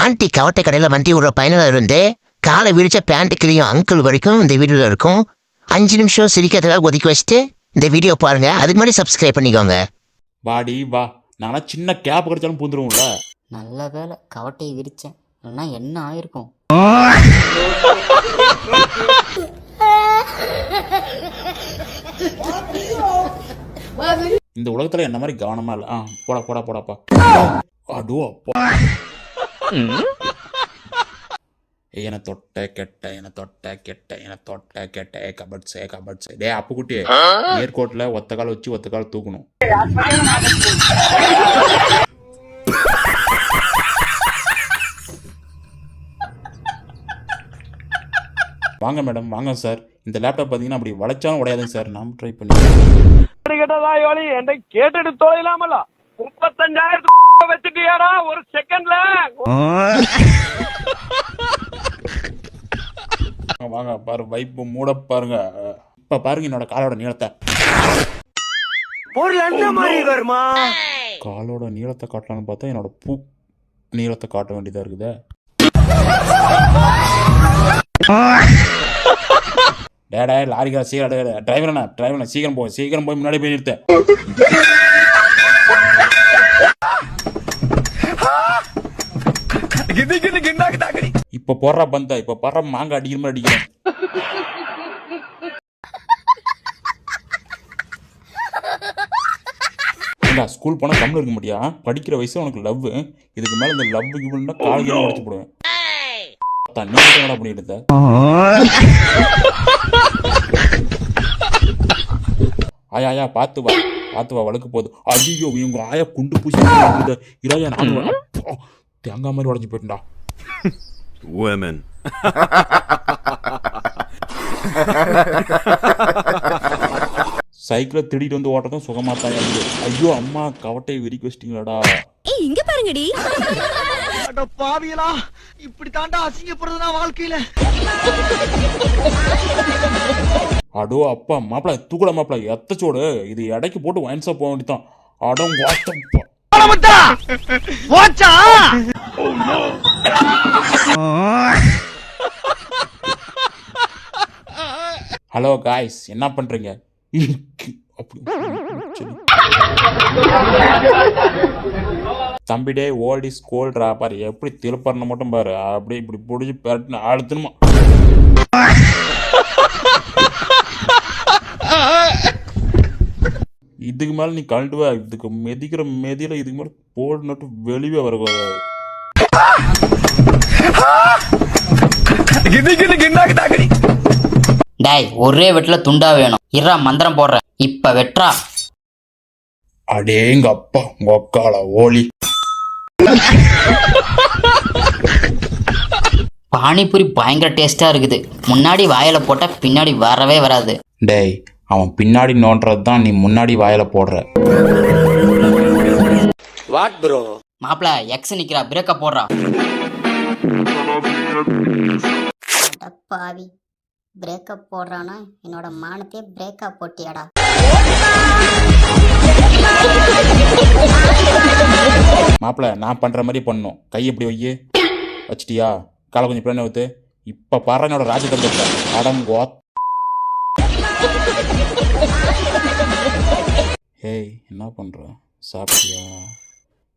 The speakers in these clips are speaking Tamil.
ஆண்டி கவட்டை கடையில் வண்டி விடுற பயனில் இருந்து காலை விரிச்ச பேண்ட் கிளியும் அங்கிள் வரைக்கும் இந்த வீடியோவில் இருக்கும். அஞ்சு நிமிஷம் சிரிக்கிறதுக்காக ஒதுக்கி வச்சுட்டு இந்த வீடியோ பாருங்க. அதுக்கு முன்னாடி சப்ஸ்கிரைப் பண்ணிக்கோங்க. வாடி வா. நானா சின்ன கேப் கிடைச்சாலும் பூந்துருவோம்ல. நல்ல வேலை கவட்டையை விரிச்சேன். இல்லைன்னா என்ன ஆயிருக்கும்? இந்த உலகத்துல என்ன மாதிரி கவனமா இல்ல? ஆ போடா போடா போடாப்பா. அடோ அப்பா என தொட்ட கெட்ட என தொட்ட கெட்ட என தொட்ட கெட்ட. ஏ கபட்ஸ் ஏ கபட்ஸ் டே அப்பு குட்டி ஏர்கோட்ல ஒத்த கால் வச்சு ஒத்த கால் தூக்கணும். வாங்க மேடம். வாங்க சார். இந்த லேப்டாப் பார்த்தீங்கன்னா அப்படி வளைச்சாலும் உடையாதுங்க சார். நாம் ட்ரை பண்ணி கேட்டதாயோலி என்னை கேட்டுட்டு தொலைலாமல? முப்பத்தஞ்சாயிரத்து வச்சுட்டியாடா ஒரு செக் வாங்க, பாரு வைப்பு மூட பாருங்க. இப்ப பாருங்க என்னோட காலோட நீளத்தை. காலோட நீளத்தை காட்டலாம்னு பார்த்தா என்னோட பூ நீளத்தை காட்ட வேண்டியதா இருக்குதே. டேடா லாரிக்கார சீக்கிரம் டிரைவர்ண்ணா டிரைவர் சீக்கிரம் போய் சீக்கிரம் போய் முன்னாடி போய் நிறுத்த. இப்ப போடுற பந்தா இப்ப போடுற மாங்க அடிக்கிற மாதிரி அடிக்கிறேன். ஏண்டா ஸ்கூல் போனா கம்மில் இருக்க முடியா படிக்கிற வயசு உனக்கு லவ் இதுக்கு மேல இந்த லவ் கிவ்னா காலேஜ் உடச்சு போடுவேன். தண்ணி என்னடா பண்ணிட்டு இருந்த? ஆயா ஆயா பார்த்து வா. பார்த்து வா வழுக்கு போகுது. ஐயோ இவங்க ஆயா குண்டு பூசி. இராயா நான் தேங்காய் மாதிரி உடஞ்சி போயிட்டா Women. சைக்கிளை திருடிட்டு வந்து ஓட்டதும் சுகமா தான் இருக்கு. ஐயோ அம்மா கவட்டையை விரிக்க வச்சிட்டீங்களாடா. ஏய் இங்க பாருங்கடி. அட பாவியலா இப்படி தாண்டா அசிங்கப்படுறதுனா வாழ்க்கையில. அடோ அப்பா மாப்பிள தூக்கல மாப்பிள எத்தச்சோடு இது எடைக்கு போட்டு வாங்கிச்சா போக வேண்டியதான் அடம் வாட்டப்பா போச்சா? ஹலோ காய்ஸ் என்ன பண்றீங்க? தம்பிடே தம்பி டே ஓல்ட் இஸ் கோல்ட்ரா பாரு. எப்படி திருப்பறன மட்டும் பாரு. அப்படியே இப்படி பிடிச்சி பெரட்டுன்னு அழுத்தணுமா இதுக்கு மேல நீ கழட்டுவ. இதுக்கு மெதிக்கிற மெதியில இதுக்கு மேல போடு நட்டு வெளியே வர டேய் ஒரே வெட்டுல துண்டா வேணும். இறா மந்திரம் போடுறேன் இப்ப வெட்றா அடேங்க அப்பா உங்க அக்கால ஓலி. பானிபூரி பயங்கர டேஸ்டா இருக்குது. முன்னாடி வாயில போட்டா பின்னாடி வரவே வராது. டேய் அவன் பின்னாடி நோண்டுறது தான் நீ முன்னாடி வாயில போடுற. வாட் ப்ரோ மாப்பிள எக்ஸ் நிக்கிறா பிரேக்க போடுறா. பாவி பிரேக்கப் போடுறானா? என்னோட மானத்தையே பிரேக்கப் போட்டியாடா. மாப்பிள நான் பண்ற மாதிரி பண்ணும் கை எப்படி வையு? வச்சிட்டியா? காலை கொஞ்சம் பிள்ளை ஊத்து. இப்ப பாரு என்னோட ராஜதந்திரத்தை அடங்கோ. ஏய் என்ன பண்ற? சாப்பிட்டியா?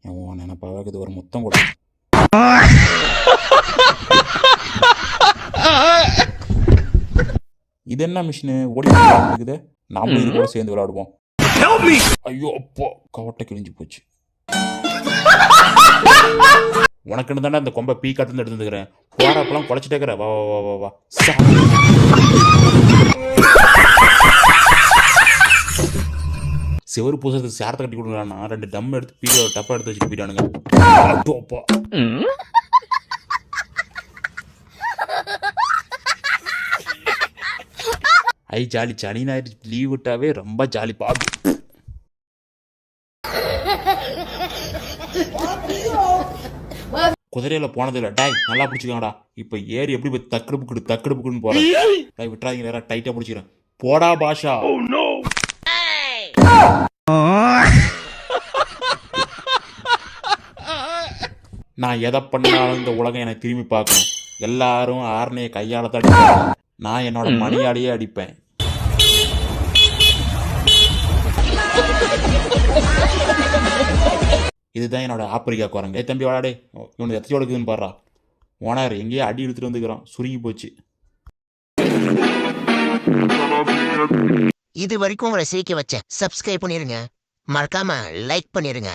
என் நினைப்பாக இது ஒரு முத்தம் கூட. இது என்ன மிஷினு ஓடி இருக்குது நாம இது கூட சேர்ந்து விளையாடுவோம். ஐயோ அப்போ. கவட்டை கிழிஞ்சு போச்சு. உனக்குன்னு தானே அந்த கொம்பை பீ காத்து எடுத்துக்கிறேன் போறப்பெல்லாம் குழச்சிட்டே இருக்கிற. வா வா வா வா வா. செவரு பூசத்துக்கு சேரத்தை கட்டி கொடுக்குறான்னா ரெண்டு டம் எடுத்து பீ டப்பா எடுத்து வச்சுட்டு போயிட்டானுங்க. ஐ ஜாலி சனி ஞாயிறு லீவ் விட்டாவே ரொம்ப ஜாலி பாபு. குதிரையில போனது இல்ல டாய் நல்லா பிடிச்சிக்கோங்கடா. இப்ப ஏறி எப்படி போய் தக்கடுப்புக்கு தக்கடுப்புக்குன்னு போறேன். டாய் விட்டுறாதீங்க நேரம் டைட்டா பிடிச்சிக்கிறேன். போடா பாஷா. Oh, நான் எதை பண்ணாலும் இந்த உலகம் எனக்கு திரும்பி பார்க்கணும் எல்லாரும் ஆரணையை கையால தான். நான் என்னோட மணியாலேயே அடிப்பேன். இதுதான் என்னோட ஆப்பிரிக்கா குரங்கு. ஏய் தம்பி வாடா இவனுக்கு எத்தனை கொடுக்குதுன்னு பாடுறா. ஓனர் எங்கேயோ அடி எடுத்துட்டு வந்துக்கிறான். சுருங்கி போச்சு. இது வரைக்கும் உங்களை சிரிக்க வச்சேன் சப்ஸ்கிரைப் பண்ணிருங்க. மறக்காம லைக் பண்ணிருங்க.